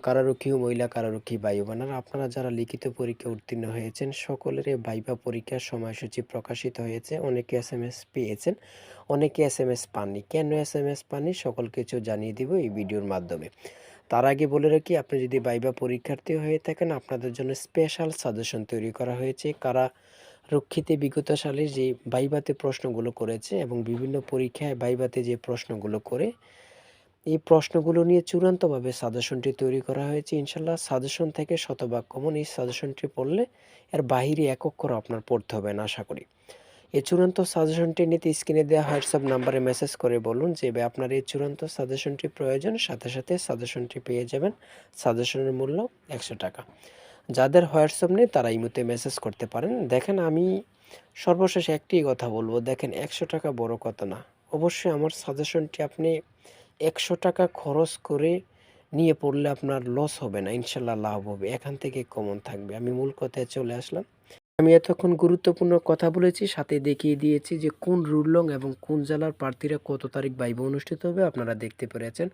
কারারক্ষী ও মহিলা কারারক্ষী বায়ু বানার আপনারা যারা লিখিত পরীক্ষা উত্তীর্ণ হয়েছেন সকলের ভাইবা পরীক্ষার সময়সূচি প্রকাশিত হয়েছে। অনেকে এস এম এস পেয়েছেন, অনেকে এস এম এস পাননি। কেন এস এম এস পাননি? সকল কিছু জানিয়ে দিব এই ভিডিওর মাধ্যমে। তার আগে বলে রাখি, আপনি যদি বাইবা পরীক্ষার্থী হয়ে থাকেন, আপনাদের জন্য স্পেশাল সাজেশন তৈরি করা হয়েছে। কারা রক্ষিতে বিগত সালে যে বাইবাতে প্রশ্নগুলো করেছে এবং বিভিন্ন পরীক্ষায় বাইবাতে যে প্রশ্নগুলো করে এই প্রশ্নগুলো নিয়ে চূড়ান্তভাবে সাজেশনটি তৈরি করা হয়েছে। ইনশাল্লাহ সাজেশন থেকে শতভাগ কমন এই সাজেশনটি পড়লে এর বাহিরে এক অক্ষর আপনার পড়তে হবে না, আশা করি। এই চূড়ান্ত সাজেশনটি নিতে স্ক্রিনে দেওয়া হোয়াটসঅ্যাপ নাম্বারে মেসেজ করে বলুন যে আপনার এই চূড়ান্ত সাজেশনটি প্রয়োজন, সাথে সাথে সাজেশনটি পেয়ে যাবেন। সাজেশনের মূল্য একশো টাকা। যাদের হোয়াটসঅ্যাপ নেই তারা এই মুহূর্তে মেসেজ করতে পারেন। দেখেন আমি সর্বশেষ একটি কথা বলব। দেখেন একশো টাকা বড় কথা না। অবশ্যই আমার সাজেশনটি আপনি একশো টাকা খরচ করে নিয়ে পড়লে আপনার লস হবে না, ইনশাল্লাহ লাভ হবে। এখান থেকে কমন থাকবে। আমি মূল কথায় চলে আসলাম। আমি এতক্ষণ গুরুত্বপূর্ণ কথা বলেছি, সাথে দেখিয়ে দিয়েছি যে কোন রুললং এবং কোন জেলার প্রার্থীরা কত তারিখ বাইবা অনুষ্ঠিত হবে, আপনারা দেখতে পেরেছেন।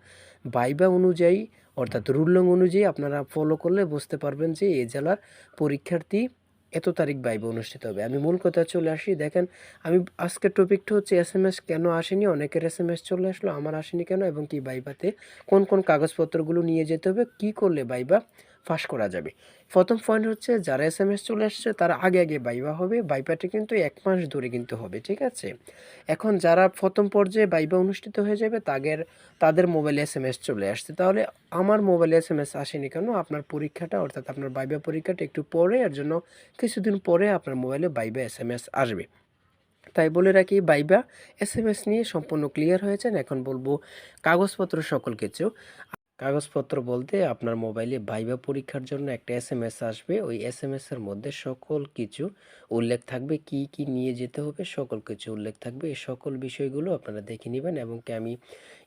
বাইবা অনুযায়ী, অর্থাৎ রুললং অনুযায়ী আপনারা ফলো করলে বুঝতে পারবেন যে এই জেলার পরীক্ষার্থী এত তারিখ বাইব অনুষ্ঠিত হবে। আমি মূল কথা চলে আসি, দেখেন, আমি আজকের টপিকটা হচ্ছে এস এম এস কেন আসেনি? অনেকের এস এম এস চলে আসলো, আমার আসেনি কেন? এবং কি বাইবাতে কোন কোন কাগজপত্রগুলো নিয়ে যেতে হবে? কি করলে বাইবা ফাঁস করা যাবে। প্রথম পয়েন্ট হচ্ছে, যারা এস এম এস চলে আসছে, তারা আগে আগে বাইবা হবে। বাইবাটা কিন্তু এক মাস ধরে কিন্তু হবে, ঠিক আছে? এখন যারা প্রথম পর্যায়ে বাইবা অনুষ্ঠিত হয়ে যাবে তাদের তাদের মোবাইলে এস এম এস চলে আসছে। তাহলে আমার মোবাইলে এস এম এস আসেনি কেন? আপনার পরীক্ষাটা, অর্থাৎ আপনার বাইবা পরীক্ষাটা একটু পরে, এর জন্য কিছুদিন পরে আপনার মোবাইলে বাইবা এস এম এস আসবে। তাই বলে রাখি বাইবা এস এম এস নিয়ে সম্পূর্ণ ক্লিয়ার হয়েছেন। এখন বলব, কাগজপত্র সকল কিছু কাগজপত্র বলতে আপনার মোবাইলে ভাইবা পরীক্ষার জন্য একটা এস এম এস আসবে। ওই এস এম এর মধ্যে সকল কিছু উল্লেখ থাকবে। কি কি নিয়ে যেতে হবে, সকল কিছু উল্লেখ থাকবে। এই সকল বিষয়গুলো আপনারা দেখে নেবেন এবং কি আমি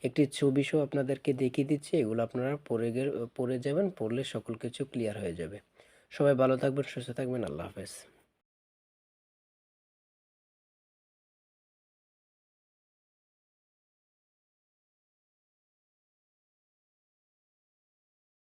একটি ছবিসহ আপনাদেরকে দেখিয়ে দিচ্ছি। এগুলো আপনারা পড়ে পড়ে যাবেন, পড়লে সকল কিছু ক্লিয়ার হয়ে যাবে। সবাই ভালো থাকবেন, সুস্থ থাকবেন। আল্লাহ হাফেজ।